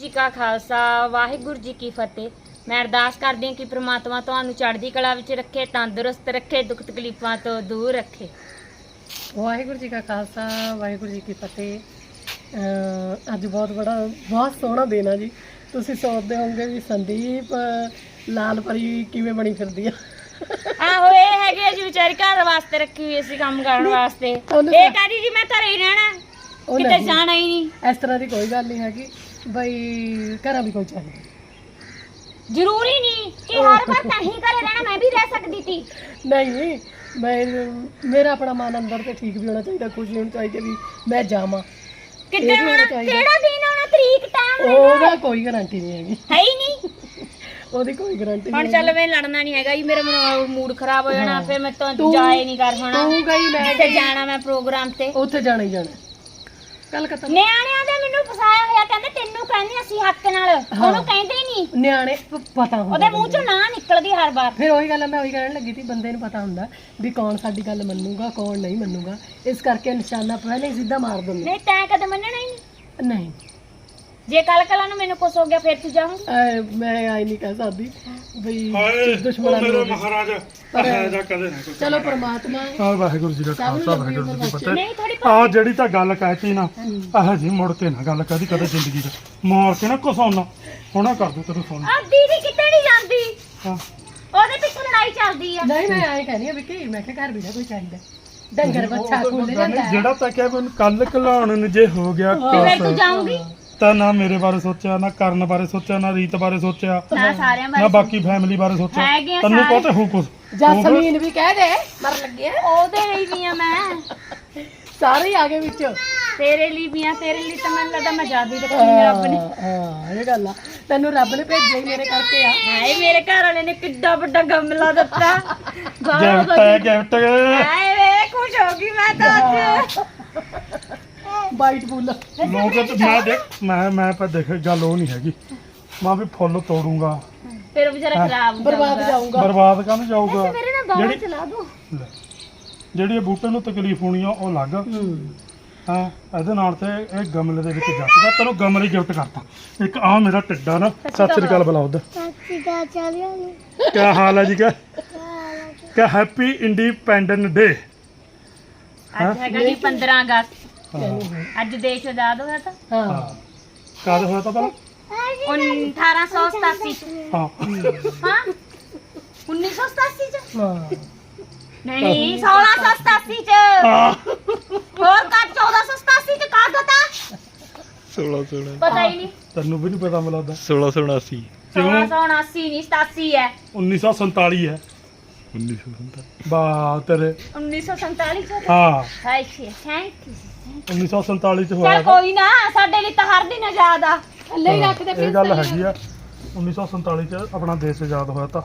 ਜੀ ਕਾ ਖਾਲਸਾ ਵਾਹਿਗੁਰੂ ਜੀ ਕੀ ਫਤਿਹ। ਮੈਂ ਅਰਦਾਸ ਕਰਦੀ ਹਾਂ ਕਿ ਪ੍ਰਮਾਤਮਾ ਤੁਹਾਨੂੰ ਚੜ੍ਹਦੀ ਕਲਾ ਵਿੱਚ ਰੱਖੇ ਤੰਦਰੁਸਤ ਰੱਖੇ ਦੁੱਖ ਤਕਲੀਫਾਂ ਤੋਂ ਦੂਰ ਰੱਖੇ। ਵਾਹਿਗੁਰੂ ਜੀ ਕਾ ਖਾਲਸਾ ਵਾਹਿਗੁਰੂ ਜੀ ਕੀ ਫਤਿਹ। ਅਹ ਅੱਜ ਬਹੁਤ ਬੜਾ ਬਹੁਤ ਸੋਹਣਾ ਦਿਨ ਆ ਜੀ। ਤੁਸੀਂ ਸੋਚਦੇ ਹੋਵੋਗੇ ਵੀ ਸੰਦੀਪ ਅਹ, ਲਾਲ ਪਰੀ ਕਿਵੇਂ ਬਣੀ ਫਿਰਦੀ ਆ? ਆਹੋ ਇਹ ਹੈਗੇ ਆ ਜੀ ਵਿਚਾਰੀ ਘਰ ਵਾਸਤੇ ਰੱਖੀ ਹੋਈ ਸੀ ਕੰਮ ਕਰਨ ਵਾਸਤੇ। ਉਹਨੂੰ ਇਹ ਕਹਿੰਦੀ ਜੀ ਮੈਂ ਘਰੇ ਹੀ ਰਹਿਣਾ। ਉਹ ਕਿਤੇ ਨਹੀਂ। ਜਾਣਾ ਹੀ ਨਹੀਂ। ਇਸ ਤਰ੍ਹਾਂ ਦੀ ਕੋਈ ਗੱਲ ਨਹੀਂ ਹੈਗੀ। ਬਈ ਘਰਾਂ ਵੀ ਕੋਈ ਚਾਹੀਦਾ ਜ਼ਰੂਰੀ ਨਹੀਂ ਕਿ ਹਰ ਵਾਰ ਤਾਂ ਹੀ ਘਰੇ ਰਹਿਣਾ ਮੈਂ ਵੀ ਰਹਿ ਸਕਦੀ ਸੀ। ਨਹੀਂ ਮੈਂ ਮੇਰਾ ਆਪਣਾ ਮਨ ਅੰਦਰ ਤੇ ਠੀਕ ਵੀ ਹੋਣਾ ਚਾਹੀਦਾ ਖੁਸ਼ੀ ਹੋਣੀ ਚਾਹੀਦੀ ਵੀ ਮੈਂ ਜਾਵਾਂ। ਕਿੱਦਾਂ ਇਹ ਵੀ ਹੋਣਾ ਹੋਣਾ? ਚਾਹੀਦਾ। ਕਿਹੜਾ ਦਿਨ ਆਉਣਾ ਤਰੀਕ ਟਾਈਮ ਉਹਦਾ ਕੋਈ ਗਾਰੰਟੀ ਨਹੀਂ ਹੈਗੀ। ਹੈ ਹੀ ਨਹੀਂ। ਉਹਦੀ ਕੋਈ ਗਾਰੰਟੀ ਹੁਣ ਚੱਲ ਮੈਂ ਲੜਨਾ ਨਹੀਂ ਹੈਗਾ ਜੀ ਮੇਰਾ ਮੂਡ ਖਰਾਬ ਹੋ ਜਾਣਾ ਹਾਂ। ਫਿਰ ਮੈਂ ਤਾਂ ਤੂੰ- ਜਾਏ ਨਹੀਂ ਕਰ ਹੋਣਾ। ਤੂੰ ਗਈ ਮੈਂ ਜਿੱਥੇ ਗਈ। ਜਾਣਾ ਮੈਂ ਪ੍ਰੋਗਰਾਮ ਤੇ। ਉੱਥੇ ਜਾਣਾ ਹੀ ਜਾਣਾ। ਕੱਲ ਖਤਮ। ਨਿਆਣਿਆਂ ਦੇ ਮੈਨੂੰ ਫਸਾਇਆ ਹੋਇਆ ਕਹਿੰਦੇ ਤੈਨੂੰ ਕਹਿੰਦੇ ਅਸੀਂ ਹੱਕ ਨਾਲ। ਉਹਨੂੰ ਕਹਿੰਦੇ ਹੀ ਨਹੀਂ ਨਿਆਣੇ। ਪ- ਪਤਾ ਹੁੰਦਾ ਉਹਦੇ ਮੂੰਹ ਚੋਂ ਨਾ ਨਿਕਲਦੀ ਹਰ ਵਾਰ। ਫਿਰ ਉਹੀ ਗੱਲ ਆ, ਮੈਂ ਉਹੀ ਕਹਿਣ ਲੱਗੀ ਸੀ ਬੰਦੇ ਨੂੰ ਪਤਾ ਹੁੰਦਾ ਵੀ ਕੌਣ ਸਾਡੀ ਗੱਲ ਮੰਨੂਗਾ ਕੌਣ ਨਹੀਂ ਮੰਨੂਗਾ। ਇਸ ਕਰਕੇ ਨਿਸ਼ਾਨਾ ਪਹਿਲੇ ਹੀ ਸਿੱਧਾ ਮਾਰ ਦਿੰਦੇ। ਨਹੀਂ ਤੈਂ ਕਦੇ ਮੰਨਣਾ ਹੀ ਨਹੀਂ। ਨਹੀਂ। ਜੇ ਕੱਲ ਕਲਾ ਨੂੰ ਮੈਨੂੰ ਕੁਛ ਹੋ ਗਿਆ ਫਿਰ ਤੂੰ ਜਾਊਂਗੀ? ਐ ਮੈਂ ਆਈ ਨਹੀਂ ਕਹਿ ਸਕਦੀ ਬਈ ਹਾਏ ਦੁਸ਼ਮਣਾਂ ਮੇਰੇ ਨੂੰ ਮਹਾਰਾਜ ਕਦੇ ਨਾ ਕੋਈ ਚਲੋ ਪ੍ਰਮਾਤਮਾ ਆ ਵਾਹਿਗੁਰੂ ਜੀ ਦਾ ਖਾਲਸਾ ਵਾਹਿਗੁਰੂ ਜੀ ਕੀ ਉਮਰ ਨਹੀਂ ਥੋੜੀ ਫਤਿਹ ਆ ਜਿਹੜੀ ਤਾਂ ਗੱਲ ਕਹਿਤੀ ਨਾ ਆਹ ਜੀ ਮੁੜ ਕੇ ਨਾ ਗੱਲ ਕਦੀ ਕਦੇ ਜ਼ਿੰਦਗੀ 'ਚ। ਮਾਰ ਕੇ ਨਾ ਘਸਾਉਣਾ ਹੁਣਾ ਕਰ ਦੂ ਤੈਨੂੰ ਸੁਣ। ਆ ਦੀਦੀ ਕਿਤੇ ਨਹੀਂ ਜਾਂਦੀ। ਹਾਂ। ਉਹਦੇ ਪਿੱਛੇ ਲੜਾਈ ਚੱਲਦੀ ਆ। ਨਹੀਂ ਮੈਂ ਐਂ ਕਹਿੰਦੀ ਆ ਵੀ ਕਿ ਮੈਂ ਕਿਹਾ ਘਰ ਵੀ ਨਾ ਕੋਈ ਚਾਹੀਦਾ। ਡੰਗਰ ਬੱਚਾ ਖੁੱਲ ਨਹੀਂ, ਜਾਂਦਾ। ਜਿਹੜਾ ਤਾਂ ਕਿਹਾ ਮੈਨੂੰ ਕੱਲ ਘਲਾਉਣ ਨੂੰ ਜੇ ਹੋ ਗਿਆ ਤੇ ਫਿਰ ਤੂੰ ਜਾਊਂਗੀ? ਤਾਂ ਨਾ ਮੇਰੇ ਬਾਰੇ ਸੋਚਿਆ ਨਾ ਕਰਨ ਬਾਰੇ ਸੋਚਿਆ ਨਾ ਰੀਤ ਬਾਰੇ ਸੋਚਿਆ ਨਾ ਸਾਰਿਆਂ ਨਾ ਬਾਰੇ ਬਾਕੀ ਫੈਮਿਲੀ ਬਾਰੇ ਸੋਚਿਆ। ਆ ਤੈਨੂੰ ਸਾਰੇ। ਪਤਾ ਹੋ ਕੁਛ ਜਸਮੀਨ ਵੀ ਕਹਿ ਦੇ ਮਰ ਲੱਗਿਆ ਉਹਦੇ ਲਈ ਵੀ ਆ ਮੈਂ। ਸਾਰੇ ਹੀ ਆ ਗਏ ਵਿੱਚ। ਤੇਰੇ ਲਈ ਵੀ ਆ ਤੇਰੇ ਲਈ ਤਾਂ ਮੈਨੂੰ ਲੱਗਦਾ ਮੈਂ ਜ਼ਿਆਦਾ ਹੀ ਰੱਖੀ ਆ ਰੱਬ ਨੇ। ਹਾਂ ਇਹ ਗੱਲ ਆ। ਤੈਨੂੰ ਰੱਬ ਨੇ ਭੇਜਿਆ ਹੀ ਮੇਰੇ ਕਰਕੇ ਆ। ਹਾਏ ਮੇਰੇ ਘਰ ਵਾਲੇ ਨੇ ਕਿੱਡਾ ਵੱਡਾ ਗਮਲਾ ਦਿੱਤਾ। ਗਿਫਟ ਹੈ ਗਿਫਟ। ਹਾਏ ਵੇ ਖੁਸ਼ ਹੋ ਗਈ ਮੈਂ ਤਾਂ ਅੱਜ। ਵਾਈਟ ਫੁੱਲ ਲੋਕ ਤੇ ਮੈਂ ਦੇਖ ਮੈਂ ਮੈਂ ਪਰ ਦੇਖ ਗੱਲ ਉਹ ਨਹੀਂ ਹੈਗੀ। ਮੈਂ ਵੀ ਫੁੱਲ ਤੋੜੂੰਗਾ। ਫਿਰ ਉਹ ਵਿਚਾਰਾ ਖਰਾਬ ਹੋ ਬਰਬਾਦ ਜਾਊਗਾ। ਜਾਊਗਾ। ਬਰਬਾਦ ਕਾਹਨੂੰ ਜਾਊਗਾ? ਮੇਰੇ ਨਾਲ ਬਾਹਰ ਜਿਹੜੀ- ਚਲਾ ਦੋ। ਲੈ, ਜਿਹੜੀ ਇਹ ਬੂਟੇ ਨੂੰ ਤਕਲੀਫ ਹੋਣੀ ਆ ਉਹ ਅਲੱਗ। ਹਾਂ। ਇਹਦੇ ਨਾਲ ਤੇ ਇਹ ਗਮਲੇ ਦੇ ਵਿੱਚ ਜੱਟਦਾ ਤੈਨੂੰ ਗਮਲੇ ਗਿਫਟ ਕਰਤਾ। ਇੱਕ ਆ ਮੇਰਾ ਟਿੱਡਾ ਨਾ ਸਤਿ ਸ੍ਰੀ ਅਕਾਲ ਬੁਲਾਓ ਦਾ ਸੱਚੀ ਦਾ ਚੱਲਿਆ ਨਹੀਂ ਕੀ ਹਾਲ ਹੈ ਜੀ ਕਾ ਕਿ ਹੈਪੀ ਇੰਡੀਪੈਂਡੈਂਟ ਡੇ ਅੱਜ ਹੈਗਾ ਜੀ 15 ਅਗਸਤ। ਅੱਜ ਦੇਸ਼ ਆਜ਼ਾਦ ਹੋਇਆ ਤਾਂ। ਹਾਂ। ਕਦ ਹੋਇਆ ਤਾਂ ਪਹਿਲਾਂ? ਉਨ 1887 ਚ। ਹਾਂ। ਹਾਂ। 1987 ਚ। ਹਾਂ। ਨਹੀਂ ਨਹੀਂ 1687 ਚ। ਹਾਂ। ਹੋਰ ਕਾ 1487 ਚ ਕਾ ਦਤਾ 16 16 ਪਤਾ ਹੀ ਨਹੀਂ। ਤੈਨੂੰ ਵੀ ਨਹੀਂ ਪਤਾ ਮਿਲਦਾ। 16 79 ਕਿਉਂ 1679 ਨਹੀਂ 87 ਹੈ। 1947 ਹੈ। 1970 ਬਾ ਤੇਰੇ। 1947 ਚ ਹਾਂ। ਥੈਂਕ ਯੂ 1947 ਚ ਹੋਇਆ ਚਲ। ਕੋਈ ਨਾ ਸਾਡੇ ਲਈ ਤਾਂ ਹਰ ਦਿਨ ਆਜ਼ਾਦ ਆ। ਥੱਲੇ ਹੀ ਰੱਖ ਦੇ ਇਹ ਗੱਲ ਹੈਗੀ ਆ 1947 ਚ ਆਪਣਾ ਦੇਸ਼ ਆਜ਼ਾਦ ਹੋਇਆ ਤਾਂ।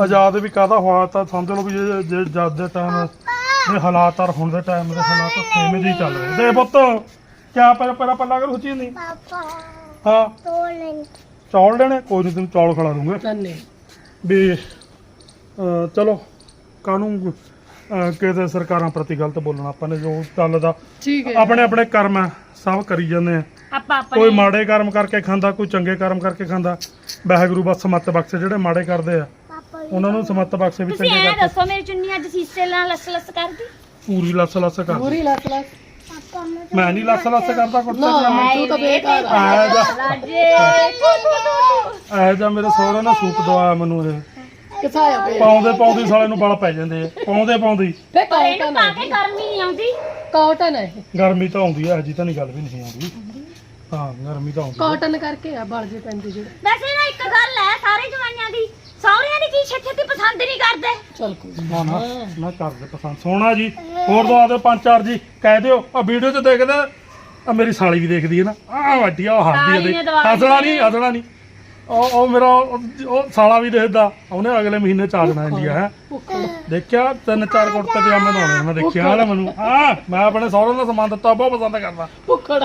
ਆਜ਼ਾਦ ਵੀ ਕਾਹਦਾ ਹੋਇਆ ਤਾਂ ਸਮਝ ਲਓ ਵੀ ਜੇ ਜੇ ਜਦ ਦੇ ਟਾਈਮ ਇਹ ਹਾਲਾਤ ਆ ਹੁਣ ਦੇ ਟਾਈਮ ਦੇ ਹਾਲਾਤ ਸੇਮ ਜਿਹੇ ਹੀ ਚੱਲ ਰਹੇ। ਦੇ ਪੁੱਤ ਕਿਆ ਪਰ ਪਰ ਪੱਲਾ ਕਰ ਉੱਚੀ ਨਹੀਂ ਹਾਂ। ਚੌਲ ਲੈਣੇ? ਕੋਈ ਨਹੀਂ ਤੈਨੂੰ ਚੌਲ ਖਿਲਾ ਦੂੰਗਾ। ਧੰਨੇ ਵੀ ਅਹ, ਚਲੋ ਕਾਨੂੰਨ ਕਿਤੇ ਸਰਕਾਰਾਂ ਪ੍ਰਤੀ ਗਲਤ ਬੋਲਣਾ ਆਪਾਂ ਨੇ ਜੋ ਚੱਲਦਾ ਠੀਕ ਹੈ। ਆਪਣੇ ਆਪਣੇ ਕਰਮ ਆ ਸਭ ਕਰੀ ਜਾਂਦੇ ਆ ਆਪਾਂ ਕੋਈ ਆਪਣੇ ਮਾੜੇ ਕਰਮ ਕਰਕੇ ਖਾਂਦਾ ਕੋਈ ਚੰਗੇ ਕਰਮ ਕਰਕੇ ਖਾਂਦਾ ਵਾਹਿਗੁਰੂ ਬਸ ਸਮੱਤ ਬਖਸ਼ੇ ਜਿਹੜੇ ਮਾੜੇ ਕਰਦੇ ਆ। ਉਹਨਾਂ ਨੂੰ ਸਮੱਤ ਬਖਸ਼ੇ ਵੀ ਤੁਸੀਂ ਚੰਗੇ ਐ ਕਰਕੇ ਦੱਸੋ ਮੇਰੀ ਚੁੰਨੀ ਅੱਜ ਸੀਸੇ ਨਾਲ ਲਸ ਲਸ ਕਰਦੀ? ਪੂਰੀ ਲੱਸ ਲੱਸ ਕਰ ਪੂਰੀ ਲੱਤ ਲੱਤ ਮੈਂ ਨਹੀਂ ਲੱਸ ਲੱਸ ਕਰਦਾ ਕੁੱਤੇ ਨਾ ਤੂੰ ਤਾਂ ਬੇਕਾਰ ਆ। ਜਾ। ਆ ਜਾ। ਮੇਰੇ ਸਹੁਰੇ ਨੇ ਸੂਟ ਦਵਾਇਆ ਮੈਨੂੰ ਇਹ। ਕਿਥਾਇਆ ਪਿਆ ਪਾਉਂਦੇ ਪਾਉਂਦੇ ਸਾਲੇ ਨੂੰ ਬਲ ਪੈ ਜਾਂਦੇ ਆ। ਪਾਉਂਦੇ ਪਾਉਂਦੇ ਹੀ। ਫੇ ਪਰ ਇਹਨੂੰ ਕਾਟਨ ਪਾ ਹੈ ਕੇ ਗਰਮੀ ਨਹੀਂ ਆਉਂਦੀ। ਕਾਟਨ ਹੈ ਇਹ। ਗਰਮੀ ਤਾਂ ਆਉਂਦੀ ਆ ਅਜੀ ਤਾਂ ਨਹੀਂ ਗੱਲ ਵੀ ਨਹੀਂ ਆਉਂਦੀ। ਹਾਂ ਗਰਮੀ ਤਾਂ ਆਉਂਦੀ ਆ। ਕਾਟਨ ਕਰਕੇ ਆ ਬਲ ਜੇ ਪੈਂਦੇ ਜਿਹੜੇ। ਵੈਸੇ ਨਾ ਇੱਕ ਗੱਲ ਹੈ ਸਾਰੇ ਜਵਾਈਆਂ ਦੀ ਸਹੁਰਿਆਂ ਦੀ ਕੀ ਛੇਤੀ ਛੇਤੀ ਪਸੰਦ ਨਹੀਂ ਕਰਦੇ। ਚਲ ਕੋਈ ਨੀ। ਨਾ ਨਾ ਨਾ ਕਰਦੇ ਪਸੰਦ। ਸੋਹਣਾ ਜੀ ਹੋਰ ਦਵਾ ਦਿਓ ਪੰਜ ਚਾਰ ਜੀ ਕਹਿ ਦਿਓ। ਆ ਵੀਡੀਓ 'ਚ ਦੇਖਦੇ ਆ ਮੇਰੀ ਸਾਲੀ ਵੀ ਦੇਖਦੀ ਹੈ ਨਾ। ਆ ਵੱਡੀ ਆ ਉਹ ਹੱਸਦੀ ਸਾਲੀ ਨੇ ਹੈ ਦਵਾ ਹੱਸਣਾ ਨਹੀਂ ਹੱਸਣਾ ਨਹੀਂ। ਉਹ ਉਹ ਮੇਰਾ ਉਹ ਉਹ ਸਾਲਾ ਵੀ ਦੇਖਦਾ। ਉਹਨੇ ਅਗਲੇ ਮਹੀਨੇ ਚ ਆ ਜਾਣਾ ਇੰਡੀਆ ਹੈ। ਦੇਖਿਆ? ਤਿੰਨ ਚਾਰ ਕੁੜਤੇ ਪਜਾਮੇ ਲਾਉਣੇ ਮੈਂ ਦੇਖਿਆ ਵਾਲਾ ਮੈਨੂੰ। ਹਾਂ ਮੈਂ ਆਪਣੇ ਸਹੁਰੇ ਦਾ ਸਮਾਨ ਦਿੱਤਾ ਬਹੁਤ ਪਸੰਦ ਕਰਦਾ। ਭੁੱਖੜ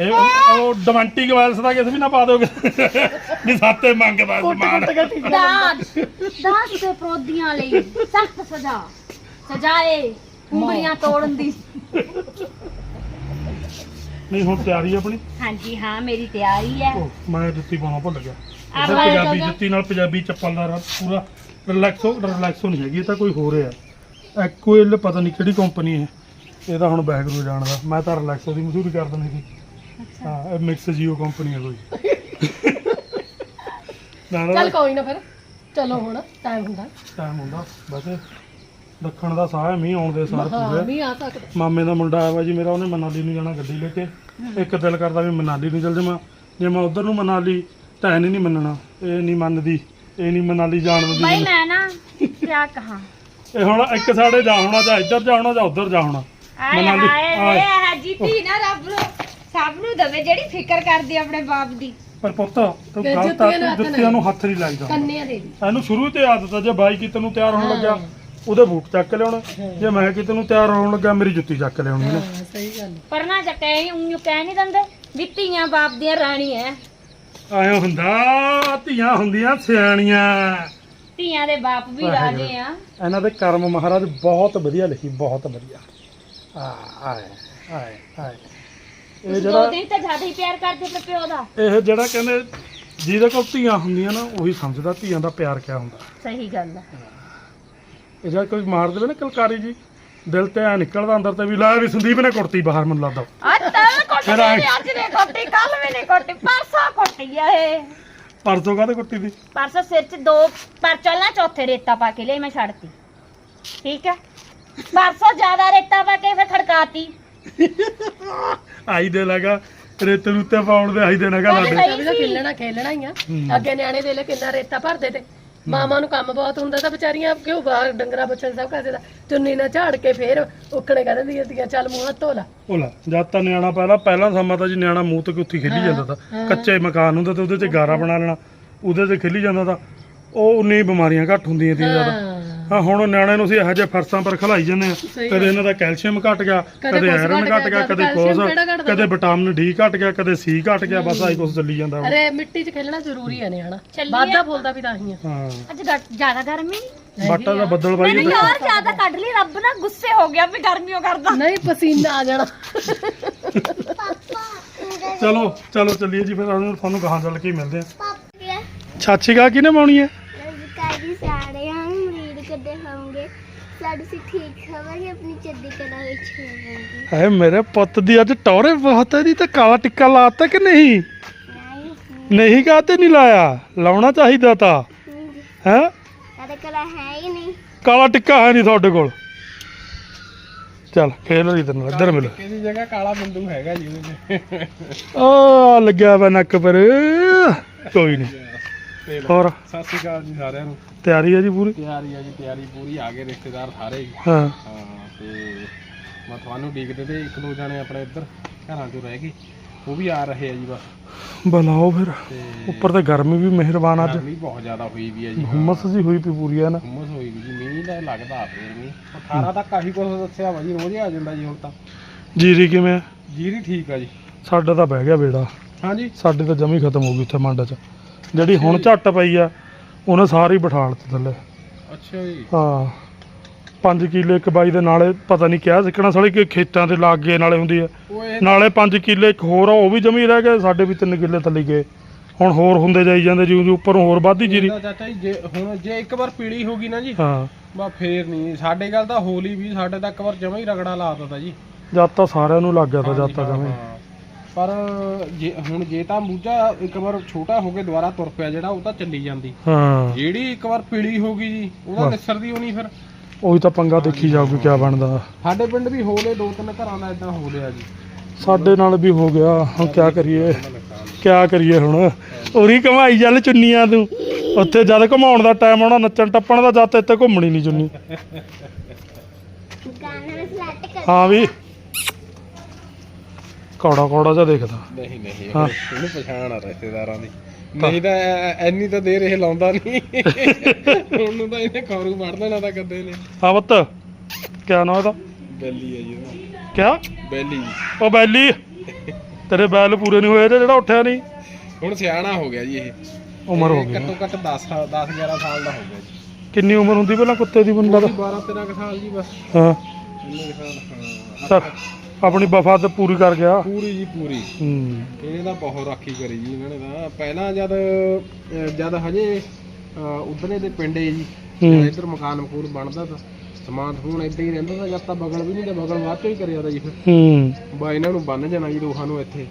ਇਹ ਉਹ- ਉਹ ਡਮੰਟੀ ਗਵੈਲਸ ਦਾ ਕਿਸ ਵੀ ਨਾ ਪਾ ਦੋਗੇ ਵੀ ਸਾਤੇ ਮੰਗਦਾ ਕੁੱਟ ਸਮਾਨ ਕੁੱਟ ਕੇ ਠੀਕ ਦਾਜ। ਦਾਜ ਤੇ ਪ੍ਰੋਦੀਆਂ ਲਈ। ਸਖਤ ਸਜ਼ਾ। ਸਜ਼ਾਏ ਉਂਗਲੀਆਂ ਤੋੜਨ ਦੀ। ਨਹੀਂ ਹੁਣ ਤਿਆਰੀ ਆਪਣੀ? ਹਾਂਜੀ ਹਾਂ ਮੇਰੀ ਤਿਆਰੀ ਹੈ। ਉਹ ਮੈਂ ਜੁੱਤੀ ਪਾਉਣਾ ਭੁੱਲ ਗਿਆ। ਆ ਇੱਧਰ ਬਾਏ ਪੰਜਾਬੀ। ਜੁੱਤੀ ਨਾਲ ਪੰਜਾਬੀ ਚੱਪਲ ਦਾ ਰ- ਪੂਰਾ ਰਿਲੈਕਸੋ ਰਿਲੈਕਸੋ ਨਹੀਂ ਹੈਗੀ ਇਹ ਤਾਂ ਕੋਈ ਹੋ ਰਿਹਾ। ਐਕੁਇਲ ਪਤਾ ਨਹੀਂ ਕਿਹੜੀ ਕੰਪਨੀ ਹੈ। ਇਹ ਤਾਂ ਹੁਣ ਬੈਗ ਨੂੰ ਜਾਣਦਾ ਮੈਂ ਤਾਂ ਰਿਲੈਕਸੋ ਦੀ ਮਸ਼ਹੂਰੀ ਕਰ ਦਿੰਦੀ ਸੀ। ਹਾਂ ਇਹ ਮਿਕਸ ਜੀਓ ਕੰਪਨੀ ਹੈ ਕੋਈ। ਨਾ ਨਾ ਚੱਲ ਕੋਈ ਨਾ ਫਿਰ। ਚਲੋ ਹੁਣ ਟਾਈਮ ਹੁੰਦਾ। ਟਾਈਮ ਹੁੰਦਾ ਵੈਸੇ ਦੱਖਣ ਦਾ ਸਾਹ ਹੈ ਮੀਂਹ ਆਉਣ ਦੇ ਸਾਰ ਹਾਂ ਪੂਰੇ। ਆ ਸਕਦਾ ਮਾਮੇ ਦਾ ਮੁੰਡਾ ਆਇਆ ਵਾ ਜੀ ਮੇਰਾ ਉਹਨੇ ਮਨਾਲੀ ਨੂੰ ਜਾਣਾ ਗੱਡੀ ਲੈ ਕੇ। ਇੱਕ ਦਿਲ ਕਰਦਾ ਵੀ ਮਨਾਲੀ ਨੂੰ ਚੱਲ ਜਾਵਾਂ। ਜੇ ਮੈਂ ਉਧਰ ਨੂੰ ਮਨਾਲੀ ਤਾਂ ਇਹਨੇ ਨਹੀਂ ਮੰਨਣਾ ਇਹ ਨਹੀਂ ਮੰਨਦੀ ਇਹ ਨਹੀਂ ਮਨਾਲੀ ਜਾਣ ਦਿੰਦੀ ਮੈਨੂੰ। ਮੈਂ ਨਾ ਕਿਆ ਕਹਾਂ? ਇਹ ਹੁਣ ਇੱਕ ਸਾਡੇ ਜਾ ਹੋਣਾ ਜਾਂ ਇੱਧਰ ਜਾ ਹੋਣਾ ਜਾਂ ਉੱਧਰ ਜਾ ਹੋਣਾ। ਆਏ ਮਨਾਲੀ- ਹਾਏ ਆਏ। ਵੇ ਜੀਤੀ ਨਾ ਰੱਬ ਨੂੰ ਸਭ ਨੂੰ ਦਵੇ ਜਿਹੜੀ ਫਿਕਰ ਕਰਦੀ ਆ ਆਪਣੇ ਬਾਪ ਦੀ। ਪਰ ਪੁੱਤ ਤੂੰ ਤੇ ਗਲਤ ਆ ਜੁੱਤੀਆਂ ਨੂੰ ਤੂੰ ਹੱਥ ਜੁੱਤੀਆਂ ਨੂੰ ਹੱਥ ਨਹੀਂ ਲਾਈਦਾ। ਕੰਨਿਆਂ ਦੇ ਦੀ। ਇਹਨੂੰ ਸ਼ੁਰੂ ਤੇ ਆਦਤ ਆ ਜੇ ਬਾਈ ਕਿਤੇ ਨੂੰ ਤਿਆਰ ਹੋਣ ਲੱਗਿਆ ਉਹਦੇ ਬੂਟ ਚੱਕ ਲਿਆਉਣਾ। ਜੇ ਮੈਂ ਕਿਤੇ ਨੂੰ ਤਿਆਰ ਹੋਣ ਲੱਗਾ ਮੇਰੀ ਜੁੱਤੀ ਚੱਕ ਲਿਆਉਣੀ ਉਹਨੇ ਹਾਂ ਸਹੀ ਗੱਲ। ਪਰ ਨਾ ਚੱਕੇ ਉਹ ਕਹਿ ਨਹੀਂ ਦਿੰਦੇ ਵੀ ਧੀਆਂ ਬਾਪ ਦੀਆਂ ਰਾਣੀਆਂ ਆਇਓ ਹੁੰਦਾ ਧੀਆਂ ਹੁੰਦੀਆਂ ਸਿਆਣੀਆਂ। ਧੀਆਂ ਦੇ ਬਾਪ ਵੀ। ਰਾਜੇ ਆ। ਇਹਨਾਂ ਦੇ ਕਰਮ ਮਹਾਰਾਜ ਬਹੁਤ ਵਧੀਆ ਲਿਖੀ ਬਹੁਤ ਵਧੀਆ। ਆ ਆਏ ਆਏ ਆਏ। ਇਹ ਦੋ ਜਿਹੜਾ ਦਿਨ ਤਾਂ ਜ਼ਿਆਦਾ ਹੀ ਪਿਆਰ ਕਰਦੇ ਆਪਣੇ ਪਿਓ ਦਾ। ਇਹ ਜਿਹੜਾ ਕਹਿੰਦੇ ਜਿਹਦੇ ਕੋਲ ਧੀਆਂ ਹੁੰਦੀਆਂ ਨਾ ਉਹੀ ਸਮਝਦਾ ਧੀਆਂ ਦਾ ਪਿਆਰ ਕਿਆ ਹੁੰਦਾ। ਸਹੀ ਗੱਲ ਆ। ਇਹ ਜਿਹੜਾ ਕੋਈ ਮਾਰ ਦੇਵੇ ਨਾ ਕਲਕਾਰੀ ਜੀ ਦਿਲ ਤੇ ਆ ਨਿਕਲਦਾ ਅੰਦਰ ਤੇ ਵੀ ਲੈ ਵੀ ਸੰਦੀਪ ਨੇ ਕੁੜਤੀ ਬਾਹਰ ਮੈਨੂੰ ਲੱਗਦਾ ਅੱਜ ਤਾਂ ਕੋਟੀ ਫਿਰ ਆ- ਨਹੀਂ ਅੱਜ ਨੇ ਕੋਟੀ ਕੱਲ ਵੀ ਨਹੀਂ ਕੋਟੀ ਪਰਸੋਂ ਕੋਟੀ ਆ ਇਹ। ਪਰਸੋਂ ਕਾਹਦੇ ਕੁੱਟੀ ਦੀ ਪਰਸੋਂ ਸਿਰ 'ਚ ਦੋ ਪਰ ਚੱਲਣਾ ਚੌਥੇ ਰੇਤਾ ਪਾ ਕੇ ਲਈ ਮੈਂ ਛੱਡਤੀ। ਠੀਕ ਹੈ? ਪਰਸੋਂ ਜ਼ਿਆਦਾ ਰੇਤਾ ਪਾ ਕੇ ਫਿਰ ਖੜਕਾਤੀ। ਆਈ ਦੇ ਲਗਾ ਰੇਤੇ ਰੁੱਤੇ ਪਾਉਣ ਦੇ ਆਈ ਦੇ ਨਗਾ ਲਾਡੇ ਸਹੀ ਸੀ। ਖੇਲਣਾ ਖੇਲਣਾ ਹੀ ਆ। ਹੂੰ। ਅੱਗੇ ਨਿਆਣੇ ਦੇ ਲੈ ਕਿੰਨਾ ਰੇਤਾ ਭਰਦੇ ਤੇ। ਮਾਮਾ ਨੂੰ ਕੰਮ ਬਹੁਤ ਹੁੰਦਾ ਤਾਂ ਵਿਚਾਰੀਆਂ ਕਿਉਂ ਬਾਹਰ ਡੰਗਰਾ ਬੱਚੇ ਸਭ ਕਰਦੇ ਦਾ ਚੁੰਨੀ ਨਾਲ ਝਾੜ ਕੇ ਫੇਰ ਉੱਕਣੇ ਕਰ ਦਿੰਦੀਆਂ ਸੀਗੀਆਂ ਚੱਲ ਮੂੰਹ ਹੱਥ ਧੋ ਲਾ। ਉਹ ਲੈ ਜਦ ਤਾਂ ਨਿਆਣਾ ਪਹਿਲਾਂ ਪਹਿਲਾਂ ਸਮਾਂ ਤਾਂ ਜੀ ਨਿਆਣਾ ਮੂੰਹ ਤੇ ਉੱਥੇ ਖੇਲੀ ਜਾਂਦਾ ਤਾਂ। ਕੱਚੇ ਮਕਾਨ ਹੁੰਦਾ ਤੇ ਉਹਦੇ 'ਚ ਗਾਰਾ ਬਣਾ ਲੈਣਾ ਉਹਦੇ 'ਤੇ ਖੇਲੀ ਜਾਂਦਾ ਤਾਂ। ਉਹ ਉਨੀ ਬਿਮਾਰੀਆਂ ਘੱਟ ਹੁੰਦੀਆਂ ਸੀ ਜ਼ਿਆਦਾ। ਹਾਂ ਹੁਣ ਨਿਆਣੇ ਨੂੰ ਅਸੀਂ ਇਹੋ ਜਿਹੇ ਫਰਸਾਂ ਪਰ ਖਲਾਈ ਜਾਂਦੇ ਆ। ਸਹੀ ਕਦੇ ਇਹਨਾਂ ਦਾ ਕੈਲਸ਼ੀਅਮ ਘਟ ਗਿਆ ਕਦੇ ਕੁਛ ਆਇਰਨ ਘੱਟ ਗਿਆ ਕਦੇ ਕੋਸ ਕਿਹੜਾ ਘੱਟਦਾ ਕਦੇ ਵਿਟਾਮਿਨ ਡੀ ਘਟ ਗਿਆ ਕਦੇ ਸੀ ਘਟ ਗਿਆ ਬਸ ਆਹੀ ਕੁਛ ਚੱਲੀ ਜਾਂਦਾ ਹੁਣ। ਅਰੇ ਮਿੱਟੀ 'ਚ ਖੇਲਣਾ ਜ਼ਰੂਰੀ ਹੈ ਨਿਆਣਾ। ਚੱਲੀਏ। ਵਾਧਾ ਫੁੱਲਦਾ ਵੀ ਤਾਂ ਹੀ ਆ। ਹਾਂ। ਅੱਜ ਗ- ਜ਼ਿਆਦਾ ਗਰਮੀ ਨਹੀਂ? ਬਾਟਾ ਦਾ ਬੱਦਲ ਬਾਈ ਮੈਨੂੰ ਯਾਰ ਜ਼ਿਆਦਾ ਕੱਢ ਲਈ ਰੱਬ ਨਾ ਗੁੱਸੇ ਹੋ ਗਿਆ ਵੀ ਗਰਮੀਓ ਕਰਦਾ। ਨਹੀਂ ਪਸੀਨਾ ਆ ਜਾਣਾ। ਚਲੋ ਚਲੋ ਚੱਲੀਏ ਜੀ ਫਿਰ ਤੁਹਾਨੂੰ ਕਹਾਂ ਚੱਲ ਕੇ ਹੀ ਮਿਲਦੇ ਆ। ਛਾਛੀ ਗਾ ਕਿਨੇ ਪਾਉਣੀ ਹੈ ਕਾਜੀ ਸਾਰੇ ਹਾਂ ਰੀਡ ਕਰਦੇ ਹੋਵਾਂਗੇ ਸਾਡੇ ਸੇ ਠੀਕ ਖਬਰ ਆਪਣੀ ਚੱਦੀ ਕਲਾ ਵਿੱਚ ਹੋਵਾਂਗੇ। ਹਾਏ ਮੇਰੇ ਪੁੱਤ ਦੀ ਅੱਜ ਟੌਰੇ ਬਹੁਤ ਹੈ ਦੀ ਤੇ ਕਾਲਾ ਟਿੱਕਾ ਲਾਤਾ ਕਿ ਨਹੀਂ? ਨਹੀਂ। ਨਹੀਂ ਕਾਤੇ ਨਹੀਂ ਲਾਇਆ। ਲਾਉਣਾ ਚਾਹੀਦਾ ਤਾਂ। ਹੈ? ਸਾਡੇ ਕਲਾ ਹੈ ਹੀ ਨਹੀਂ। ਕਾਲਾ ਟਿੱਕਾ ਹੈ ਨਹੀਂ ਤੁਹਾਡੇ ਕੋਲ। ਚੱਲ ਖੇਲ ਰਹੀ ਤੈਨੂੰ ਇੱਧਰ ਮਿਲ। ਕਿਸੇ ਜਗ੍ਹਾ ਕਾਲਾ ਬਿੰਦੂ ਹੈਗਾ ਜੀ ਉਹਦੇ ਆ ਲੱਗਿਆ ਵਾ ਨੱਕ ਪਰ। ਕੋਈ ਨਹੀਂ। ਹੋਰ? ਸਤਿ ਸ਼੍ਰੀ ਅਕਾਲ ਜੀ ਸਾਰਿਆਂ ਨੂੰ। ਤਿਆਰੀ ਹੈ ਜੀ ਪੂਰੀ? ਤਿਆਰੀ ਆ ਜੀ ਤਿਆਰੀ ਪੂਰੀ। ਆ ਗਏ ਰਿਸ਼ਤੇਦਾਰ ਸਾਰੇ ਹੀ। ਹਾਂ। ਹਾਂ ਤੇ ਮੈਂ ਤੁਹਾਨੂੰ ਡੀਕਦੇ ਤੇ ਇੱਕ ਦੋ ਜਾਣੇ ਆਪਣੇ ਇੱਧਰ ਘਰਾਂ 'ਚੋਂ ਰਹਿ ਗਏ। ਉਹ ਵੀ ਆ ਰਹੇ ਆ ਜੀ ਬਸ। ਬੁਲਾਓ ਫਿਰ। ਤੇ ਉੱਪਰ ਤੇ ਗਰਮੀ ਵੀ ਮਿਹਰਬਾਨ ਅੱਜ। ਗਰਮੀ ਬਹੁਤ ਜ਼ਿਆਦਾ ਹੋਈ ਵੀ ਆ ਜੀ ਹੁਮਸ ਜੀ ਹੋਈ ਪਈ ਪੂਰੀ ਹੈ ਨਾ? ਹੁਮਸ ਹੋਈ ਵੀ ਜੀ ਮੀਂਹ ਦਾ ਲੱਗਦਾ ਫੇਰ ਮੀਂਹ। 18 ਤੱਕ ਆਹੀ ਕੁਛ ਦੱਸਿਆ ਵਾ ਜੀ ਰੋਜ਼ ਹੀ ਆ ਜਾਂਦਾ ਜੀ ਹੁਣ ਤਾਂ। ਜੀਰੀ ਕਿਵੇਂ ਆ? ਜੀਰੀ ਠੀਕ ਆ ਜੀ। ਸਾਡਾ ਤਾਂ ਬਹਿ ਗਿਆ ਬੇੜਾ। ਹਾਂਜੀ। ਸਾਡੇ ਤਾਂ ਜਮੀ ਖਤਮ ਹੋ ਗਈ ਉੱਥੇ ਮੰਡ 'ਚ। ਜਿਹੜੀ ਹੁਣ ਝੱਟ ਪਈ ਆ ਉਹਨੇ ਸਾਰੀ ਬਿਠਾ ਲਿੱਤੀ ਥੱਲੇ। ਅੱਛਾ ਜੀ। ਹਾਂ। 5 ਕਿੱਲੇ ਇੱਕ ਬਾਈ ਦੇ ਨਾਲੇ ਪਤਾ ਨਹੀਂ ਕਿਹਾ ਸਿੱਕਣਾ ਸਾਲੀ ਕਿ ਖੇਤਾਂ ਦੇ ਲਾਗੇ ਨਾਲੇ ਹੁੰਦੀ ਆ। ਉਹ ਇਹ ਨਾਲੇ 5 ਕਿੱਲੇ ਇੱਕ ਹੋਰ ਆ ਉਹ ਵੀ ਜਮੀ ਰਹਿ ਗਏ ਸਾਡੇ ਵੀ 3 ਕਿੱਲੇ ਥੱਲੇ ਗਏ। ਹੁਣ ਹੋਰ ਹੁੰਦੇ ਜਾਈ ਜਾਂਦੇ ਜਿਉਂ ਜਿਉਂ ਉੱਪਰੋਂ ਹੋਰ ਵੱਧਦੀ ਜੀਰੀ ਚਾਚਾ ਜੀ ਜੇ ਹੁਣ ਜੇ ਇੱਕ ਵਾਰ ਪੀਲੀ ਹੋ ਗਈ ਨਾ ਜੀ ਹਾਂ। ਬਾ ਫੇਰ ਨਹੀਂ ਸਾਡੇ ਗੱਲ ਤਾਂ ਹੋਲੀ ਵੀ ਸਾਡੇ ਤਾਂ ਇੱਕ ਵਾਰ ਜਮਾ ਹੀ ਰਗੜਾ ਲਾ ਦਿੱਤਾ ਜੀ। ਜਦ ਤਾਂ ਸਾਰਿਆਂ ਨੂੰ ਲੱਗ ਗਿਆ ਤਾਂ ਜਦ ਤਾਂ ਜਮੀ ਹਾਂ। ਪਰ ਜੇ ਹੁਣ ਜੇ ਤਾਂ ਬੂਝਾ ਇੱਕ ਵਾਰ ਛੋਟਾ ਹੋ ਕੇ ਦੁਬਾਰਾ ਤੁਰ ਪਿਆ ਜਿਹੜਾ ਉਹ ਤਾਂ ਚੱਲੀ ਜਾਂਦੀ। ਹਾਂ। ਜਿਹੜੀ ਇੱਕ ਵਾਰ ਪੀਲੀ ਹੋ ਗਈ ਜੀ ਉਹਦਾ। ਨਿਸਰਦੀ ਹੋਣੀ ਫਿਰ। ਉਹੀ ਤਾਂ ਪੰਗਾ ਦੇਖੀ ਜਾਊਗੀ ਕਿਆ ਬਣਦਾ। ਸਾਡੇ ਪਿੰਡ ਵੀ ਹੋ ਲਏ ਦੋ ਤਿੰਨ ਘਰਾਂ ਦਾ ਇਦਾਂ ਹੋ ਲਿਆ ਜੀ। ਸਾਡੇ ਨਾਲ ਵੀ ਹੋ ਗਿਆ। ਹੁਣ ਕਿਆ ਕਰੀਏ? ਕਿਆ ਕਰੀਏ ਹੁਣ? ਉਰੀ ਕਮਾਈ ਚੱਲ ਚੁੰਨੀਆਂ ਤੂੰ। ਉੱਥੇ ਜਦ ਘਮਾਉਣ ਦਾ ਟਾਈਮ ਆਉਣਾ ਨੱਚਣ ਟੱਪਣ ਦਾ ਜਦ ਤੇ ਇੱਥੇ ਘੁੰਮਣੀ ਨਹੀਂ ਚੁੰਨੀ। ਹਾਂ ਵੀ। ਕੌੜਾ ਕੌੜਾ ਜਿਹਾ ਦੇਖਦਾ। ਨਹੀਂ ਨਹੀਂ ਹਾਂ। ਇਹ- ਇਹਨੂੰ ਪਛਾਣ ਆ ਰਿਸ਼ਤੇਦਾਰਾਂ ਦੀ। ਨਹੀਂ ਤਾਂ ਐ- ਐ- ਇੰਨੀ ਤਾਂ ਦੇਰ ਇਹ ਲਾਉਂਦਾ ਨਹੀਂ। ਉਹਨੂੰ ਤਾਂ ਇਹਨੇ ਖੌਰੂ ਵੜ ਦੇਣਾ ਤਾਂ ਕਦੇ ਨੇ। ਹਾਂ ਬੱਤ ਕਿਆ ਨਾਂ ਇਹਦਾ ਬੈਲੀ ਆ ਜੀ ਉਹਦਾ। ਕਿਆ? ਬੈਲੀ ਉਹ ਬੈਲੀ? ਤੇਰੇ ਬੈਲ ਪੂਰੇ ਨਹੀਂ ਹੋਏ ਤੇ ਜਿਹੜਾ ਉੱਠਿਆ ਨਹੀਂ? ਹੁਣ ਸਿਆਣਾ ਹੋ ਗਿਆ ਜੀ ਇਹ। ਉਮਰ ਹੋ ਇਹ ਗਈ ਘੱਟੋ ਘੱਟ 10 10 11 ਸਾਲ ਦਾ ਹੋ ਗਿਆ ਜੀ। ਕਿੰਨੀ ਉਮਰ ਹੁੰਦੀ ਪਹਿਲਾਂ ਕੁੱਤੇ ਦੀ ਮੈਨੂੰ ਲੱਗਦਾ 12 13 ਸਾਲ ਜੀ ਬਸ। ਹਾਂ। ਹਾਂ ਚੱਲ ਆਪਣੀ ਵਫਾ ਤੇ ਪੂਰੀ ਕਰ ਗਿਆ। ਪੂਰੀ ਜੀ ਪੂਰੀ। ਹੂੰ। ਇਹਨੇ ਤਾਂ ਬਹੁਤ ਰਾਖੀ ਕਰੀ ਜੀ ਇਹਨਾਂ ਨੇ ਤਾਂ। ਪਹਿਲਾਂ ਜਦ ਅਹ, ਜਦ ਹਜੇ ਉਧਰੇ ਦੇ ਪਿੰਡੇ ਜੀ ਹੂੰ। ਜਦ ਇੱਧਰ ਮਕਾਨ ਮਕੂਨ ਬਣਦਾ ਤਾਂ ਸਮਾਨ ਸਮੂਨ ਏਦਾਂ ਹੀ ਰਹਿੰਦਾ ਤਾਂ ਜਦ ਤਾਂ ਬਗਲ ਵੀ ਨਹੀਂ ਤੇ ਬਗਲ ਬਾਅਦ ਚੋਂ ਹੀ ਕਰਿਆ ਤਾਂ ਜੀ ਫਿਰ। ਹੂੰ। ਬਾ ਇਹਨਾਂ ਨੂੰ ਬੰਨ ਜਾਣਾ ਜੀ ਦੋਹਾਂ ਨੂੰ ਇੱਥੇ।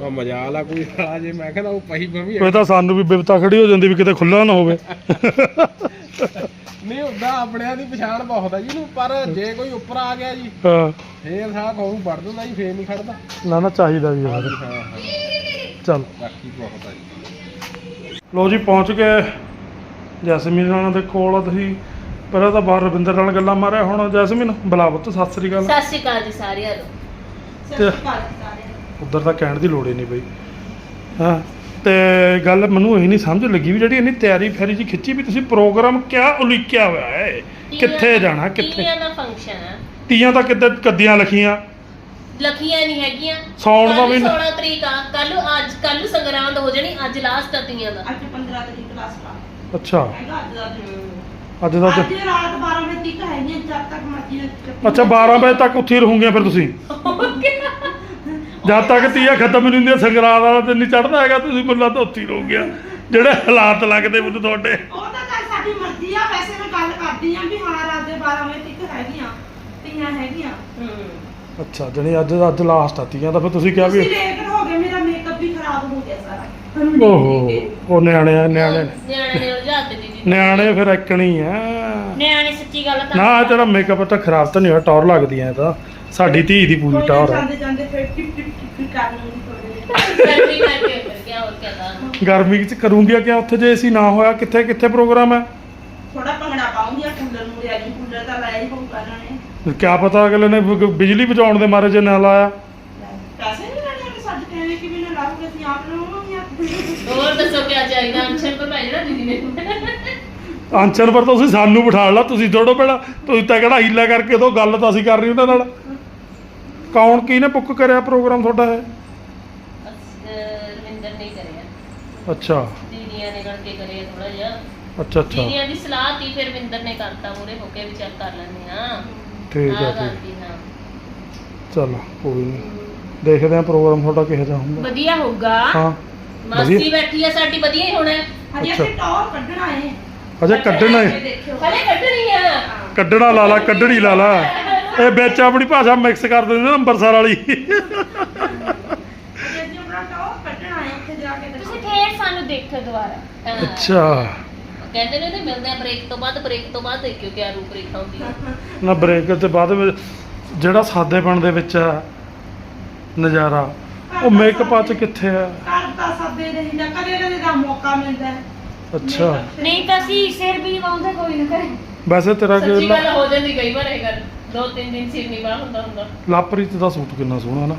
ਬਾ ਮਜਾਲ ਆ ਕੋਈ ਆ ਜੇ। ਮੈਂ ਕਹਿੰਦਾ ਉਹ ਪਹੀ ਬਵੀ ਇਹ ਤਾਂ ਸਾਨੂੰ ਵੀ ਬਿਪਤਾ ਖੜੀ ਹੋ ਜਾਂਦੀ ਵੀ ਕਿਤੇ ਖੁੱਲਾ ਨਾ ਹੋਵੇ। ਨਹੀਂ ਹੁੰਦਾ ਆਪਣਿਆਂ ਦੀ ਪਛਾਣ ਬਹੁਤ ਆ ਜੀ ਨੂੰ ਪਰ ਜੇ ਕੋਈ ਉੱਪਰ ਆ ਗਿਆ ਜੀ ਹਾਂ। ਫੇਰ ਸਾਹ ਕੋਲ ਵੜ ਦਿੰਦਾ ਜੀ ਫੇਰ ਨਹੀਂ ਖੜਦਾ। ਨਾ ਨਾ ਚਾਹੀਦਾ ਵੀ ਹਾਂ ਯਾਰ ਹਾਂ ਹਾਂ। ਚੱਲ। ਬਾਕੀ ਬਹੁਤ ਆ ਜੀ। ਲੋ ਜੀ ਪਹੁੰਚ ਗਏ। ਜੈਸਮੀਨ ਨਾਲ ਦੇ ਕੋਲ ਤੁਸੀਂ। ਪਹਿਲਾਂ ਤਾਂ ਬਾਹਰ ਰਵਿੰਦਰ ਨਾਲ ਗੱਲਾਂ ਮਾਰਿਆ ਹੁਣ ਜੈਸਮੀਨ ਬੁਲਾ ਪੁੱਤ ਸਤਿ ਸ੍ਰੀ ਅਕਾਲ। ਸਤਿ ਸ਼੍ਰੀ ਅਕਾਲ ਜੀ ਸਾਰਿਆਂ ਨੂੰ। ਤੇ ਉਧਰ ਤਾਂ ਕਹਿਣ ਦੀ ਲੋੜ ਹੀ ਨਹੀਂ ਪਈ ਹਾਂ ਤੇ ਗੱਲ ਮੈਨੂੰ ਇਹ ਨਹੀਂ ਸਮਝ ਲੱਗੀ ਵੀ ਜਿਹੜੀ ਇੰਨੀ ਤਿਆਰੀ ਫੈਰੀ ਜੀ ਖਿੱਚੀ ਵੀ ਤੁਸੀਂ ਪ੍ਰੋਗਰਾਮ ਕਿਆ ਉਲੀਕਿਆ ਹੋਇਆ ਹੈ? ਕਿੱਥੇ ਜਾਣਾ ਕਿੱਥੇ? ਤੀਆਂ ਦਾ ਫੰਕਸ਼ਨ ਹੈ ਤੀਆਂ ਤਾਂ ਕਿੱਦਾਂ ਕੱਦੀਆਂ ਲਿਖੀਆਂ? ਲਖੀਆਂ ਨਹੀਂ ਹੈਗੀਆਂ। ਸਾਉਣ ਦਾ ਵੀ ਕੱਲ੍ਹ 16 ਤਰੀਕ ਆ। ਕੱਲ ਅੱਜ ਕੱਲ ਸੰਗਰਾਂਦ ਹੋ ਜਾਣੀ ਅੱਜ ਲਾਸਟ ਆ ਤੀਆਂ ਦਾ। ਅੱਜ 15 ਤਰੀਕ ਕਲਾਸ ਲਾ ਅੱਛਾ। ਅੱਜ ਦਾ। ਅੱਜ ਰਾਤ 12 ਵਜੇ ਤੱਕ ਹੈਗੀਆਂ ਜਦ ਤੱਕ ਮਰਜ਼ੀ ਅੱਛਾ 12 ਵਜੇ ਤੱਕ ਉੱਥੇ ਹੀ ਰਹੋਗੀਆਂ ਫਿਰ ਤੁਸੀਂ? ਜਦ ਤੱਕ ਤੀਆ ਖਤਮ ਨਹੀਂ ਹੁੰਦੀਆਂ ਸੰਗਰਾਂਦ ਵਾਲਾ ਦਿਨ ਨਹੀਂ ਚੜਦਾ ਹੈਗਾ ਤੁਸੀਂ ਮੁੱਲਾ ਤਾਂ ਉੱਥੇ ਹੀ ਰਹੋਗੀਆਂ ਜਿਹੜੇ ਹਾਲਾਤ ਲੱਗਦੇ ਮੈਨੂੰ ਤੁਹਾਡੇ। ਉਹ ਤਾਂ ਚੱਲ ਸਾਡੀ ਮਰਜ਼ੀ ਆ ਵੈਸੇ ਮੈਂ ਗੱਲ ਕਰਦੀ ਆ ਵੀ ਹਾਂ ਰਾਤ ਦੇ 12 ਵਜੇ ਤੱਕ ਹੈਗੀਆਂ ਤੀਆਂ ਹੈਗੀਆਂ। ਅੱਛਾ ਜਣੀ ਅੱਜ ਅੱਜ ਲਾਸਟ ਆ ਤੀਆਂ ਤਾਂ ਫਿਰ ਤੁਸੀਂ ਕਿਹਾ ਵੀ ਤੁਸੀਂ ਲੇਟ ਹੋ ਗਏ ਮੇਰਾ ਮੇਕਅਪ ਵੀ ਖਰਾਬ ਹੋ ਗਿਆ ਸਾਰਾ। ਓਹੋ ਉਹ ਨਿਆਣੇ ਆ, ਨਿਆਣੇ। ਨੇ। ਨਿਆਣੇ ਨੇ ਉਲਝਾ ਦਿੱਤੀ ਦੀਦੀ ਨਿਆਣੇ ਫਿਰ ਇੱਕਣੀ ਆ। ਨਿਆਣੇ ਸੱਚੀ ਗੱਲ ਤਾਂ ਨਾ ਤੇਰਾ ਮੇਕਅਪ ਤਾਂ ਖਰਾਬ ਤਾਂ ਨਹੀਂ ਹੋਇਆ ਟੌਰ ਲੱਗਦੀ ਐ ਤਾਂ। ਸਾਡੀ ਧੀ ਦੀ ਪੂਰੀ ਟੌਰ ਹੈ ਜਾਂਦੇ ਜਾਂਦੇ ਫਿਰ ਟਿਪ ਟਿਪ ਗਰਮੀ ਕਰਕੇ ਫਿਰ ਕਿਆ ਹੋਰ ਕਿਆ ਤਾਂ ਗਰਮੀ ਚ ਕਰੂੰਗੀ ਕਿ ਉੱਥੇ ਜੇ ਏਸੀ ਨਾ ਹੋਇਆ ਕਿੱਥੇ ਕਿੱਥੇ ਪ੍ਰੋਗਰਾਮ ਹੈ ਥੋੜਾ ਭੰਗੜਾ ਪਾਉਂਗੀ ਆ ਕੂਲਰ ਨੂੰ ਰਿਆ ਜੀ ਕੂਲਰ ਤਾਂ ਲਾਇਆ ਹੀ ਹੋਊਗਾ ਇਹਨਾਂ ਨੇ। ਕਿਆ ਪਤਾ ਅਗਲੇ ਨੇ ਬ- ਬਿਜਲੀ ਬਚਾਉਣ ਦੇ ਮਾਰੇ ਜੇ ਨਾ ਲਾਇਆ। ਪੈਸੇ ਨਹੀਂ ਲੈਣੇ ਕਿ ਸਾਡੇ ਟਾਈਮ ਕਿਵੇਂ ਨਾ ਲਾਉਂਗੇ ਅਸੀਂ ਆਪ ਲਵਾਂਗੇ ਹੋਰ ਦੱਸੋ ਕਿਆ ਚਾਹੀਦਾ? ਅੰਸ਼ਨ ਪਰ ਭਾਈ ਨਾ ਦੀਦੀ ਨੇ। ਆਂਚਰ ਪਰ ਤੁਸੀਂ ਸਾਨੂੰ ਬਿਠਾ ਲਾ ਤੁਸੀਂ ਥੋੜੋ ਪਹਿਲਾਂ ਤੁਸੀਂ ਤਾਂ ਕਿਹੜਾ ਹੀਲਾ ਕਰਕੇ ਤੋਂ ਗੱਲ ਤਾਂ ਅਸੀਂ ਕਰ ਰਹੀ ਉਹਨਾਂ ਨਾਲ। ਕੌਣ ਕੀ ਨੇ ਬੁੱਕ ਕਰਿਆ ਪ੍ਰੋਗਰਾਮ ਤੁਹਾਡਾ ਇਹ? ਰਵਿੰਦਰ ਨੇ ਹੀ ਕਰਿਆ। ਅੱਛਾ। ਦੀਦੀਆਂ ਨੇ ਗਣ ਕੇ ਕਰਿਆ ਥੋੜਾ ਜਿਹਾ। ਅੱਛਾ ਅੱਛਾ। ਦੀਦੀਆਂ ਦੀ ਸਲਾਹ ਤੀ ਫਿਰ ਰਵਿੰਦਰ ਨੇ ਕਰਤਾ ਮੂਰੇ ਹੋ ਕੇ ਵੀ ਚੱਲ ਕਰ ਲੈਂਦੇ ਆ ਠੀਕ ਹੈ ਆਹ ਠੀਕ। ਹਾਂ। ਚਲ ਕੋਈ ਨਹੀਂ। ਦੇਖਦੇ ਆ ਪ੍ਰੋਗਰਾਮ ਤੁਹਾਡਾ ਕਿਹੋ ਜਿਹਾ ਹੁੰਦਾ। ਵਧੀਆ ਹੋਊਗਾ। ਹਾਂ ਮਾਸੀ ਵਧੀਆ। ਬੈਠੀ ਆ ਸਾਡੀ ਵਧੀਆ ਹੀ ਹੋਣਾ। ਹੈ। ਅਜੇ ਅੱਛਾ। ਅਸੀਂ ਟੌਰ ਕੱਢਣਾ ਹੈ। ਅਜੇ ਕੱਢਣਾ ਹੈ। ਦੇਖਿਓ। ਹਲੇ ਕੱਢਣੀ ਆ। ਕੱਢਣਾ ਲਾ ਲਾ ਕੱਢਣੀ ਲਾ ਲਾ। ਇਹ ਵਿੱਚ ਆਪਣੀ ਭਾਸ਼ਾ ਮਿਕਸ ਕਰ ਦਿੰਦੇ ਨੇ ਅੰਮ੍ਰਿਤਸਰ ਵਾਲੀ। ਜਾ ਤੁਸੀਂ ਫੇਰ ਸਾਨੂੰ ਦੇਖੋ ਦੁਬਾਰਾ। ਅੱਛਾ। ਕਹਿੰਦੇ ਨੇ ਤੇ ਮਿਲਦੇ ਆ ਬ੍ਰੇਕ ਤੋਂ ਬਾਅਦ ਬ੍ਰੇਕ ਤੋਂ ਬਾਅਦ ਦੇਖਿਓ ਕਿਆ ਰੂਪ ਰੇਖਾ ਹੁੰਦੀ ਹੈ ਨਾ ਬ੍ਰੇਕ ਤੇ ਬਾਅਦ ਵਿੱਚ ਜਿਹੜਾ ਸਾਦੇਪਣ ਦੇ ਵਿੱਚ ਆ ਨਜ਼ਾਰਾ ਉਹ ਮੇਕਅਪ ਚ ਕਿੱਥੇ ਆ? ਘਰ ਦਾ ਸੱਦੇ ਰਹੀਦਾ ਕਦੇ ਕਦੇ ਦਾ ਮੌਕਾ ਮਿਲਦਾ ਹੈ। ਅੱਛਾ। ਨਹੀਂ ਤਾਂ ਅਸੀਂ ਸਿਰ ਵੀ ਵਾਉਂਦੇ ਕੋਈ ਨਾ ਕਰੇ। ਵੈਸੇ ਤੇਰਾ ਸੱਚੀ ਕਿ ਗੱਲ ਹੋ ਜਾਂਦੀ ਕਈ ਵਾਰ ਇਹ ਗੱਲ। ਦੋ ਤਿੰਨ ਦਿਨ ਸਿਰ ਨਹੀਂ ਬਾਹ ਹੁੰਦਾ ਹੁੰਦਾ। ਲਾਪਰੀਤ ਦਾ ਸੂਟ ਕਿੰਨਾ ਸੋਹਣਾ ਨਾ।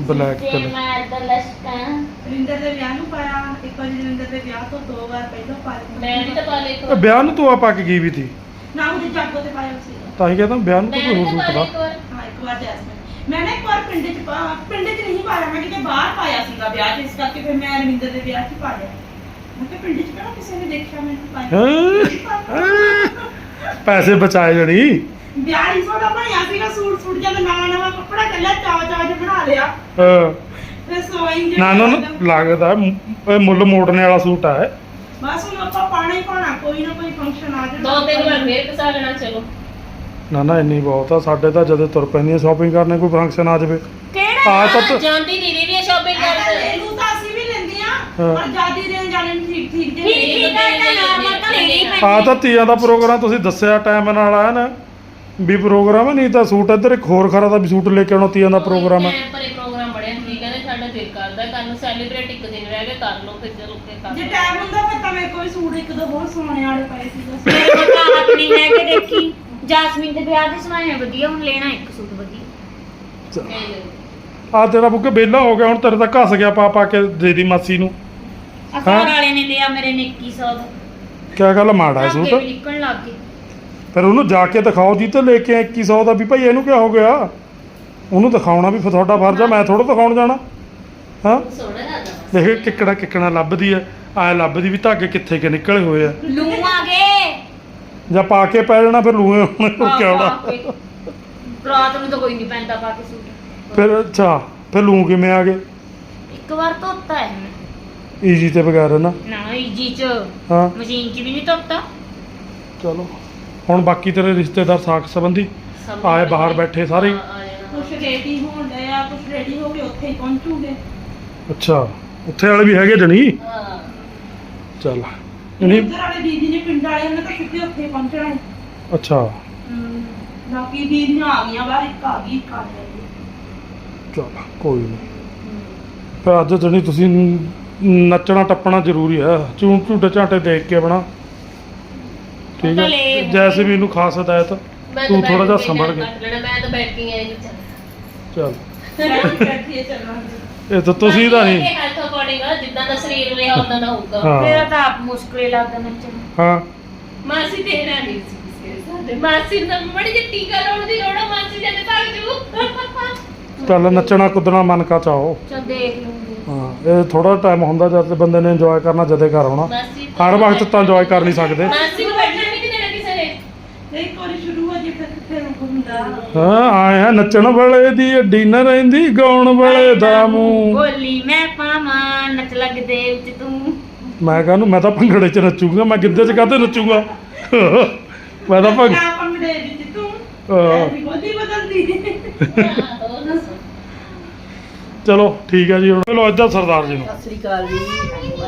ਬਲੈਕ ਜੇ ਕਲਰ ਮੈਂ ਤਾਂ ਲਸ਼ਕਾਂ ਰਿੰਦਰ ਦੇ ਵਿਆਹ ਨੂੰ ਪਾਇਆ ਇੱਕ ਵਾਰੀ ਰਿੰਦਰ ਦੇ ਵਿਆਹ ਤੋਂ ਦੋ ਵਾਰ ਪਹਿਲਾਂ ਪਾਇਆ ਮੈਂ ਵੀ ਤਾਂ ਪਾ ਲਈ ਇੱਕ ਇਹ ਵਾਰ। ਵਿਆਹ ਨੂੰ ਤੂੰ ਆ ਪਾ ਕੇ ਗਈ ਵੀ ਤੀ? ਨਾ ਉਹਦੇ ਜਾਗੋ ਤੇ ਪਾਇਆ ਸੀ। ਤਾਂ ਹੀ ਕਹਿੰਦਾ ਵਿਆਹ ਨੂੰ ਮੈਂ ਤੂੰ ਵੀ ਕੋਈ ਤਾਂ ਹੋਰ ਪਾ ਲਈ ਸੂਟ ਇੱਕ ਦਾ ਵਾਰ। ਹਾਂ ਇੱਕ ਵਾਰ ਜੈਸਮੀਨ। ਮੈਂ ਨਾ ਇੱਕ ਵਾਰ ਪਿੰਡ 'ਚ ਪਾ- ਪਿੰਡ 'ਚ ਨਹੀਂ ਪਾਇਆ। ਮੈਂ ਕਿਤੇ ਬਾਹਰ ਪਾਇਆ ਸੀਗਾ ਵਿਆਹ 'ਚ। ਇਸ ਕਰਕੇ ਫਿਰ ਮੈਂ ਰਵਿੰਦਰ ਦੇ ਵਿਆਹ 'ਚ ਹੀ ਪਾ ਲਿਆ। ਮੈਂ ਕਿਹਾ ਪਿੰਡ 'ਚ ਕਿਹੜਾ ਕਿਸੇ ਨੇ ਦੇਖਿਆ? ਮੈਨੂੰ ਪਾਇਆ। ਹੈਂ? ਪੈਸੇ ਬਚਾਏ ਜਣੀ। ਵਿਆਹ ਹੀ ਸੋਹਣਾ ਬਣਿਆ ਸੀਗਾ ਸੂਟ ਸੂਟ ਜਦ ਨਵਾਂ ਨਵਾਂ ਕੱਪੜਾ ਚੱਲਿਆ ਚਾਵਾ ਚਾਵਾ ਜਿਹਾ ਬਣਾ ਲਿਆ। ਹਾਂ। ਫਿਰ ਸਵਾਈ ਨਾ ਨਾ ਨਾ, ਲੱਗਦਾ ਮ- ਇਹ ਮੁੱਲ ਮੋੜਨੇ ਵਾਲਾ ਸੂਟ ਆ ਇਹ। ਬਸ ਹੁਣ ਆਪਾਂ ਪਾਣਾ ਹੀ ਪਾਣਾ ਕੋਈ ਨਾ ਕੋਈ ਫੰਕਸ਼ਨ ਆ ਜਾਣਾ। ਦੋ ਤਿੰਨ ਵਾਰ ਫੇਰ ਕਸਾ ਲੈਣਾ ਚਲੋ। ਨਾ ਨਾ ਇੰਨੀ ਬਹੁਤ ਆ ਸਾਡੇ ਤਾਂ ਜਦੋਂ ਤੁਰ ਪੈਂਦੀਆਂ ਸ਼ਾਪਿੰਗ ਕਰਨੇ ਕੋਈ ਫੰਕਸ਼ਨ ਆ ਜਾਵੇ। ਕਿਹੜਾ ਆ ਤਾਂ ਤੂੰ- ਜਾਂਦੀ ਦੀਦੀ ਵੀ ਸ਼ਾਪਿੰਗ ਕਰਦੇ ਇਹਨੂੰ ਤਾਂ ਅਸੀਂ ਵੀ ਲੈਂਦੇ ਆ ਹਾਂ। ਪਰ ਜਿਆਦੀ ਰੇਂਜ ਵਾਲੇ ਨੂੰ ਠੀਕ ਠੀਕ ਜੇ ਠੀਕ ਠੀਕ ਆ ਨਾਰਮਲ ਤਾਂ ਲੈਣੀ ਪੈਂਦੀ। ਆ ਤਾਂ ਤੀਆਂ ਦਾ ਪ੍ਰੋਗਰਾਮ ਤੁਸੀਂ ਦੱਸਿਆ ਟਾਈਮ ਨਾਲ ਆਇਆ ਨਾ ਵੀ ਪ੍ਰੋਗਰਾਮ ਹੈ ਨਹੀਂ ਤਾਂ ਸੂਟ ਇੱਧਰ ਇੱਕ ਹੋਰ ਖਰਾ ਦਾ ਵੀ ਸੂਟ ਲੈ ਕੇ ਆਉਣਾ ਤੀਆਂ ਦਾ ਪ੍ਰੋਗਰਾਮ ਹੈ ਟਾਈਮ ਪਰੇ ਪ੍ਰੋਗਰਾਮ ਬੜਿਆ ਠੀਕ ਹੈ ਸਾਡਾ ਦਿਲ ਕਰਦਾ ਕੱਲ ਨੂੰ ਸੈਲੀਬ੍ਰੇਟ ਇੱਕ ਦਿਨ ਰਹਿ ਗਿਆ ਕਰ ਲਓ ਫਿਰ ਚਲੋ ਫਿਰ ਕਰ ਜੇ ਲਓ। ਟਾਈਮ ਹੁੰਦਾ ਫਿਰ ਤਾਂ ਮੇਰੇ ਕੋਈ ਸੂਟ ਇੱਕ ਦੋ ਹੋਰ ਸਵਾਣੇ ਵਾਲੇ ਪਏ ਸੀ ਬਸ। ਮੇਰੇ ਕੋਲ ਤਾਂ ਆਪਣੀ ਲੈ ਕੇ ਦੇਖੀ। ਜਾਸਮੀਨ ਦੇ ਵਿਆਹ ਦੇ ਸਮਾਏ ਵਧੀਆ ਹੁਣ ਲੈਣਾ ਇੱਕ ਸੂਟ ਵਧੀਆ। ਆ ਤੇਰਾ ਬੁੱਕੇ ਬੇਲਾ ਹੋ ਗਿਆ ਹੁਣ ਤੇਰੇ ਤਾਂ ਘਸ ਗਿਆ ਪਾ ਪਾ ਕੇ ਦੇ ਦੀ ਮਾਸੀ ਨੂੰ। ਅਖਬਾਰ ਵਾਲੇ ਨੇ ਲਿਆ ਮੇਰੇ ਨੇ 2100 ਦਾ ਕਿਆ ਗੱਲ ਮਾੜਾ ਹੈ ਸੂਟ? ਨਿਕਲਣ ਲੱਗ ਗਏ। ਫਿਰ ਉਹਨੂੰ ਜਾ ਕੇ ਦਿਖਾਓ ਜੀ ਤੇ ਲੈ ਕੇ ਆਏ 2100 ਦਾ ਵੀ ਭਾਈ ਇਹਨੂੰ ਕਿਆ ਹੋ ਗਿਆ? ਉਹਨੂੰ ਦਿਖਾਉਣਾ ਵੀ ਫਿਰ ਤੁਹਾਡਾ ਫਰਜ਼ ਆ ਮੈਂ ਥੋੜਾ ਦਿਖਾਉਣ ਜਾਣਾ। ਹਾਂ? ਸੋਹਣਾ ਲੱਗਦਾ। ਦੇਖ ਕਿੱਕੜਾ ਕਿੱਕਣਾ ਲੱਭਦੀ ਐ ਆਏ ਲੱਭਦੀ ਵੀ ਧਾਗੇ ਕਿੱਥੇ ਕਿ ਨਿਕਲੇ ਹੋਏ ਆ। ਲੂ ਆ ਗਏ। ਜਾਂ ਪਾ ਕੇ ਪੈ ਜਾਣਾ ਫਿਰ ਲੂਏ ਹੋਣੇ ਉਹ ਕਿਆ ਹੋਣਾ ਰਾਤ ਨੂੰ ਤਾਂ ਕੋਈ ਨਹੀਂ ਪੈਂਦਾ ਪਾ ਕੇ ਸੂਟ। ਫਿਰ ਅੱਛਾ ਫਿਰ ਲੂ ਕਿਵੇਂ ਆ ਗਏ? ਇੱਕ ਵਾਰ ਧੋਤਾ ਹੈ ਈਜੀ ਤੇ ਬਗੈਰ ਨਾ? ਨਾ ਈਜੀ ਚ। ਹਾਂ। ਮਸ਼ੀਨ 'ਚ ਵੀ ਨਹੀਂ ਧੋਤਾ। ਚਲੋ। ਹੁਣ ਬਾਕੀ ਤੇਰੇ ਰਿਸ਼ਤੇਦਾਰ ਸਾਖ ਸੰਬੰਧੀ ਆਏ ਬਾਹਰ ਬੈਠੇ ਸਾਰੇ? ਆ- ਆ। ਕੁਛ ਰੈਡੀ ਹੋਣ ਡਿਆ ਕੁਛ ਰੈਡੀ ਹੋ ਕੇ ਉੱਥੇ ਹੀ ਪਹੁੰਚੂਗੇ। ਅੱਛਾ ਉੱਥੇ ਵਾਲੇ ਵੀ ਹੈਗੇ ਜਣੀ? ਹਾਂ। ਚੱਲ। ਨਹੀਂ ਇੱਧਰ ਵਾਲੇ ਦੀਦੀ ਨੇ ਪਿੰਡ ਵਾਲਿਆਂ ਨੇ ਤਾਂ ਸਿੱਧੇ ਉੱਥੇ ਪਹੁੰਚਣਾ ਹੈ। ਅੱਛਾ। ਬਾਕੀ ਦੀਦੀਆਂ ਆ ਗਈਆਂ ਬਾਹਰ ਇੱਕ ਆ ਗਈ ਇੱਕ ਆ ਚੱਲ ਕੋਈ ਨਹੀਂ ਫਿਰ ਅੱਜ ਜਣੀ ਤੁਸੀਂ ਨੱਚਣਾ ਟੱਪਣਾ ਜ਼ਰੂਰੀ ਹੈ ਝੂਮ ਝੂਟੇ ਝਾਟੇ ਦੇਖ ਕੇ ਆਪਣਾ। ਠੀਕ ਹੈ ਲੈ ਜੈਸੇ ਵੀ ਇਹਨੂੰ ਖਾਸ ਹਦਾਇਤ। ਤੂੰ ਥੋੜਾ ਜਿਹਾ ਸੰਭਲ ਕੇ। ਮੈਂ ਤਾਂ ਬੈਠੀ ਆਈ ਚੱਲ। ਇਹ ਤਾਂ ਤੁਸੀਂ ਤਾਂ ਨਹੀਂ। ਹੈਲਥ ਅਕੋਰਡਿੰਗ ਜਿੱਦਾਂ ਦਾ ਸਰੀਰ ਰਿਹਾ ਉਦਾਂ ਦਾ ਹੋਊਗਾ। ਹਾਂ। ਮੇਰਾ ਤਾਂ ਆਪ ਮੁਸ਼ਕਿਲ ਹੀ ਲੱਗਦਾ ਨੱਚਣਾ ਹਾਂ। ਮਾਸੀ ਤੇਰਾ ਨਹੀਂ ਸੀ ਕਿਸੇ ਸਾਡੇ ਮਾਸੀ ਨੂੰ ਤਾਂ ਬੜੀ ਜਿਹੀ ਟੀਕਾ ਲਾਉਣ ਦੀ ਲੋੜ ਆ ਮਾਸੀ ਜਦ ਤੱਕ ਜੂ। ਚੱਲ ਨੱਚਣਾ ਕੁੱਦਣਾ ਮਨ ਕਾ ਚਾਹੋ ਚਲ ਦੇਖ ਲੂੰਗੀ ਹਾਂ ਇਹ ਥੋੜਾ ਟਾਈਮ ਹੁੰਦਾ ਜਦ ਤੇ ਬੰਦੇ ਨੇ ਇੰਜੋਏ ਕਰਨਾ ਜਦੇ ਘਰ ਆਉਣਾ। ਮਾਸੀ ਹਰ ਵਕਤ ਤਾਂ ਇੰਜੋਏ ਕਰ ਨਹੀਂ ਸਕਦੇ। ਮਾਸੀ ਨੂੰ ਬੈਠਣਾ ਨਹੀਂ ਦੇਣਾ ਕਿਸੇ ਨੇ। ਤੇ ਇੱਕ ਵਾਰੀ ਸ਼ੁਰੂ ਹੋ ਜੇ ਫਿਰ ਕਿੱਥੇ ਰੁਕ ਹੁੰਦਾ ਹਾਂ ਆਏ ਆ ਨੱਚਣ ਵਾਲੇ ਦੀ ਅੱਡੀ ਨਾ ਰਹਿੰਦੀ ਗਾਉਣ ਵਾਲੇ ਦਾ ਮੂੰਹ। ਬੋਲੀ ਮੈਂ ਪਾਵਾਂ ਨੱਚ ਲੱਗਦੇ ਵਿੱਚ ਤੂੰ। ਮੈਂ ਕਹਿੰਦਾ ਮੈਂ ਤਾਂ ਭੰਗੜੇ 'ਚ ਨੱਚੂਗਾ ਮੈਂ ਗਿੱਧੇ 'ਚ ਕਾਹਤੇ ਨੱਚੂਗਾ? ਮੈਂ ਤਾਂ ਭੰਗ ਵਿੱਚ ਤੂੰ? ਹਾਂ। ਐਸੀ ਬੋਲੀ ਬਦਲਦੀ। ਹੋਰ ਦੱਸੋ। ਚਲੋ ਠੀਕ ਹੈ ਜੀ ਹੁਣ। ਚਲੋ ਇੱਧਰ ਸਰਦਾਰ ਜੀ ਨੂੰ। ਸਤਿ ਸ੍ਰੀ ਅਕਾਲ ਜੀ।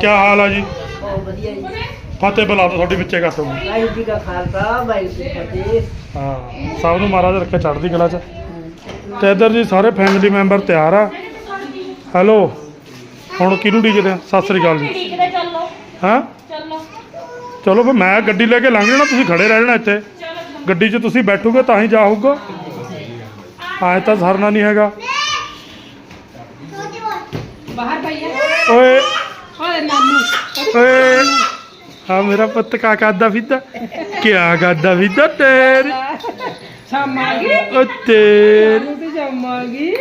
ਕੀ ਹਾਲ ਆ ਜੀ? ਬਹੁਤ ਵਧੀਆ ਜੀ। ਫਤਿਹ ਬੁਲਾ ਦੋ ਤੁਹਾਡੇ ਵਿੱਚੇ ਕਰ ਦੋ ਵਾਹਿਗੁਰੂ ਜੀ ਕਾ ਖਾਲਸਾ ਵਾਹਿਗੁਰੂ ਜੀ ਕੀ ਫਤਿਹ। ਹਾਂ ਸਭ ਨੂੰ ਮਹਾਰਾਜ ਰੱਖੇ ਚੜ੍ਹਦੀ ਕਲਾ 'ਚ। ਤੇ ਇੱਧਰ ਜੀ ਸਾਰੇ ਫੈਮਿਲੀ ਮੈਂਬਰ ਤਿਆਰ ਆ। ਹੈਲੋ ਹੁਣ ਕਿਹਨੂੰ ਡੀਕਦੇ ਆ? ਸਤਿ ਸ੍ਰੀ ਅਕਾਲ ਜੀ। ਠੀਕ ਤੇ ਚੱਲੋ। ਹਾਂ? ਚੱਲੋ। ਚਲੋ ਫਿਰ ਮੈਂ ਗੱਡੀ ਲੈ ਕੇ ਲੰਘ ਜਾਣਾ ਤੁਸੀਂ ਖੜੇ ਰਹਿ ਜਾਣਾ ਇੱਥੇ। ਗੱਡੀ 'ਚ ਤੁਸੀਂ ਬੈਠੋਗੇ ਤਾਂ ਹੀ ਜਾ ਹੋਊਗਾ ਆਏ ਤਾਂ ਸਰਨਾ ਨਹੀਂ ਹੈਗਾ। ਬਾਹਰ ਭਈਆ ਓਏ। ਓਏ ਨਾਨੂ ਓਏ। ਹਾਂ ਮੇਰਾ ਪੁੱਤ ਕਾ ਕਰਦਾ ਫਿੱਦਾ? ਕਿਆ ਕਰਦਾ ਫਿੱਦਾ ਤੇਰੀ? ਸ਼ਾਮਾਂਗੀ। ਓ ਤੇਰੀ। ਤੂੰ ਸ਼ਾਮਾਂਗੀ।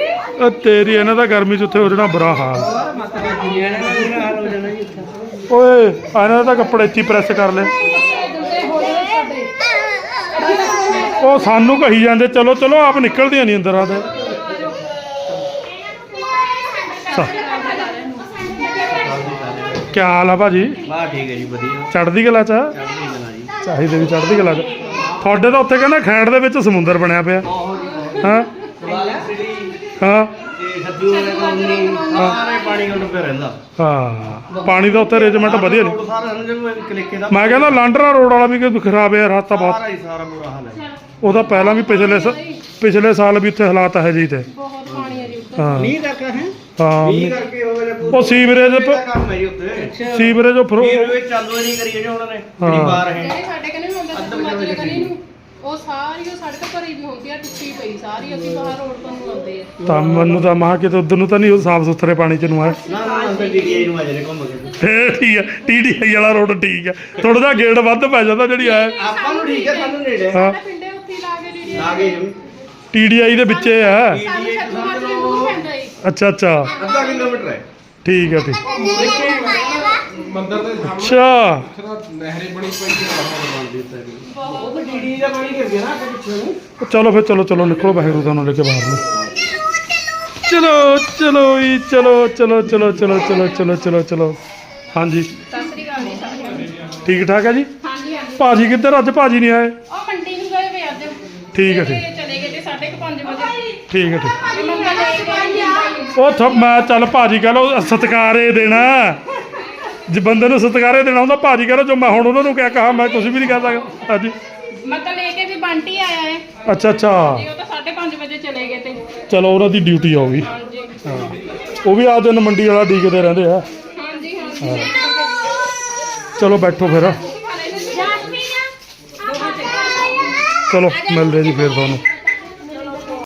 ਓ ਤੇਰੀ ਇਹਨਾਂ ਦਾ ਗਰਮੀ 'ਚ ਉੱਥੇ ਹੋ ਜਾਣਾ ਬੁਰਾ ਹਾਲ। ਓਏ ਇਹਨਾਂ ਦੇ ਕੱਪੜੇ ਇੱਥੇ ਪ੍ਰੈਸ ਕਰ ਲੈ। ਉਹ ਸਾਨੂੰ ਕਹੀ ਜਾਂਦੇ ਚਲੋ ਚਲੋ ਆਪ ਨਿਕਲਦੀਆਂ ਨਹੀਂ ਅੰਦਰ ਆਦੇ ਕੀ ਹਾਲ ਆ ਭਾਜੀ? ਬਾ ਠੀਕ ਹੈ ਜੀ ਵਧੀਆ। ਚੜ੍ਹਦੀ ਕਲਾ ਚ ਆ? ਚੜ੍ਹਦੀ ਕਲਾ ਜੀ। ਚਾਹੀਦੇ ਵੀ ਚੜ੍ਹਦੀ ਕਲਾ ਚ। ਤੁਹਾਡੇ ਤਾਂ ਉੱਥੇ ਕਹਿੰਦਾ ਖੈੜ ਦੇ ਵਿੱਚ ਸਮੁੰਦਰ ਬਣਿਆ ਪਿਆ। ਹਾਂ? ਹਾਂ? ਤੇ ਸੱਜੂ ਵਾਲੇ ਕੋਲ ਸਾਰੇ ਪਾਣੀ ਕੋਲ ਪਿਆ ਰਹਿੰਦਾ। ਹਾਂ। ਪਾਣੀ ਦਾ ਉੱਥੇ ਅਰੇਂਜਮੈਂਟ ਵਧੀਆ ਨਹੀਂ ਸਾਰਾ ਸਮਝ ਨੂੰ ਕਲਿੱਕੇ ਦਾ। ਮੈਂ ਕਹਿੰਦਾ ਲਾਂਡਰਾ ਰੋਡ ਵਾਲਾ ਵੀ ਕੋਈ ਖਰਾਬ ਹੈ ਰਸਤਾ ਬਹੁਤ ਸਾਰਾ ਹੀ ਸਾਰਾ ਬੁਰਾ ਹਾਲ ਹੈ। ਉਹਦਾ ਪਹਿਲਾਂ ਵੀ ਪਿਛਲੇ ਸ- ਪਿਛਲੇ ਸਾਲ ਵੀ ਉੱਥੇ ਹਾਲਾਤ ਹੈ ਜੀ ਤੇ ਹਾਂ। ਮੀਂਹ ਕਰਕੇ ਹੈ? ਹਾਂ। ਮੀਂਹ ਕਰਕੇ ਹੋ ਗਿਆ ਉਹ ਸੀਵਰੇਜ ਦਾ ਪ- ਕੰਮ ਹੈ ਜੀ ਉੱਤੇ ਸੀਵਰੇਜ ਉਹ ਫਰੋ ਸੀਵਰੇਜ ਚਾਲੂ ਹੀ ਨਹੀਂ ਕਰੀ ਜਿਹੜੇ ਉਹਨਾਂ ਨੇ ਹਾਂ। ਜਿਹੜੀ ਬਾਹਰ ਹੈ। ਜਿਹੜੇ ਸਾਡੇ ਕਨੇ ਹੁੰਦਾ ਅੱਧ ਵਜੇ ਕਨੇ ਨੂੰ ਉਹ ਸਾਰੀ ਉਹ ਸੜਕ ਭਰੀ ਵੀ ਹੁੰਦੀ ਆ ਟੁੱਟੀ ਪਈ ਸਾਰੀ ਅਸੀਂ ਬਾਹਰ ਰੋਡ ਤੋਂ ਨੂੰ ਆਉਂਦੇ ਆ। ਤਾਂ ਮੈਨੂੰ ਤਾਂ ਮਾਂ ਕਿਤੇ ਉਧਰ ਨੂੰ ਤਾਂ ਨਹੀਂ ਉਹ ਸਾਫ਼ ਸੁਥਰੇ ਪਾਣੀ ਚ ਨੂੰ ਆਏ। ਨਾ ਨਾ ਅੰਦਰ ਡੀਡੀਆਈ ਨੂੰ ਅਜੇ ਘੁੰਮ ਕੇ। ਫੇਰ ਠੀਕ ਹੈ ਟੀਡੀਆਈ ਵਾਲਾ ਰੋਡ ਠੀਕ ਹੈ ਥੋੜਾ ਜਿਹਾ ਗੇੜ ਵੱਧ ਪੈ ਜਾਂਦਾ ਜਿਹੜੀ ਆਏ ਆਪਾਂ ਨੂੰ ਠੀਕ ਹੈ ਸਾਨੂੰ ਨੇੜੇ ਹਾਂ। ਪਿੰਡੇ ਉੱਥੇ ਹੀ ਲਾ ਕੇ ਜਿਹੜੀ ਲਾ ਗਏ ਜੀ ਟੀਡੀਆਈ ਦੇ ਵਿੱਚੇ ਆ। ਸਾਨੂੰ ਮਾਜਰੇ ਪੈਂਦਾ ਈ ਅੱਛਾ ਅੱਛਾ। ਅੱਧਾ ਕਿਲੋਮੀਟਰ ਹੈ। ਠੀਕ ਹੈ ਠੀਕ। ਮੰਦਰ ਦੇ ਅੱਛਾ। ਸਾਹਮਣੇ ਨਹਿਰੇ ਬਣੀ ਪਈ ਹੈ ਬਾਹਰ ਬਣ ਦਿੱਤਾ ਹੈ ਉਹ ਤਾਂ ਡੀਡੀ ਦਾ ਪਾਣੀ ਗਿਰ ਗਿਆ ਨਾ ਪਿੱਛੇ ਨੂੰ। ਚਲੋ ਫਿਰ ਚਲੋ ਚਲੋ ਨਿਕਲੋ ਵਾਹਿਗੁਰੂ ਤੁਹਾਨੂੰ ਲੈ ਕੇ ਬਾਹਰ ਨੂੰ। ਚਲੋ ਚਲੋ ਜੀ ਚਲੋ ਚਲੋ ਚਲੋ ਚਲੋ ਚਲੋ ਚਲੋ ਚਲੋ ਚਲੋ। ਹਾਂਜੀ। ਸਤਿ ਸ੍ਰੀ ਅਕਾਲ ਜੀ ਨੂੰ। ਠੀਕ ਠਾਕ ਹੈ ਜੀ? ਹਾਂਜੀ ਹਾਂਜੀ। ਭਾਜੀ ਕਿੱਧਰ? ਅੱਜ ਭਾਜੀ ਨਹੀਂ ਆਏ? ਉਹ ਮੰਡੀ ਨੂੰ ਗਏ ਵੇ ਅੱਜ। ਠੀਕ ਹੈ ਠੀਕ। ਚਲੇ ਗਏ ਤੇ 5:30 ਵਜੇ। ਠੀਕ ਹੈ ਠੀਕ। ਕੇ ਉਹ ਥ ਮੈਂ ਚੱਲ ਭਾਜੀ ਕਹ ਲੋ ਸਤਕਾਰੇ ਦੇਣਾ। ਜੇ ਬੰਦੇ ਨੂੰ ਸਤਕਾਰੇ ਦੇਣਾ ਹੁੰਦਾ ਭਾਜੀ ਕਹ ਲੋ ਜੋ ਮੈਂ ਹੁਣ ਉਹਨਾਂ ਨੂੰ ਕਿਆ ਕਹਾ ਮੈਂ ਕੁਝ ਵੀ ਨਹੀਂ ਕਹਿ ਸਕਦਾ। ਹਾਂਜੀ। ਮਤਲਬ ਲੈ ਕੇ ਵੀ ਬੰਟੀ ਆਇਆ ਹੈ ਅੱਛਾ ਅੱਛਾ। ਤੇ ਉਹ ਤਾਂ 5:30 ਵਜੇ ਚਲੇ ਗਏ ਤੇ। ਚਲੋ ਉਹਨਾਂ ਦੀ ਡਿਊਟੀ ਆਉਗੀ ਹਾਂਜੀ। ਹਾਂ। ਉਹ ਵੀ ਆ ਦਿਨ ਮੰਡੀ ਵਾਲਾ ਡੀਕਦੇ ਰਹਿੰਦੇ ਆ। ਹਾਂਜੀ ਹਾਂਜੀ। ਚਲੋ ਬੈਠੋ ਫਿਰ। ਚਲੋ ਮਿਲਦੇ ਜੀ ਫਿਰ ਤੁਹਾਨੂੰ।